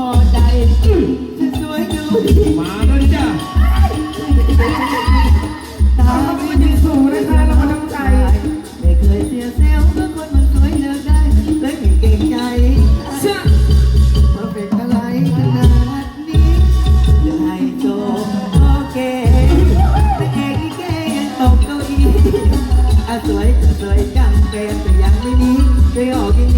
พอใจสวยดูดีมาแล้วจ้ะตาไม่ยืนสูงนะคะเราน้ำใจ ไม่เคยเสียเซลล์เมื่อคนมันสวยเลือกได้เลยไม่เก่งใจเชื่อเพราเป็นอะไรขนาดนี้จะให้โจโอเคแต่เอกลิเกยังตกเก้าอี้อะสวยจะสวยจังเป็นแต่ยังไม่มีเคยออกอย่งนี้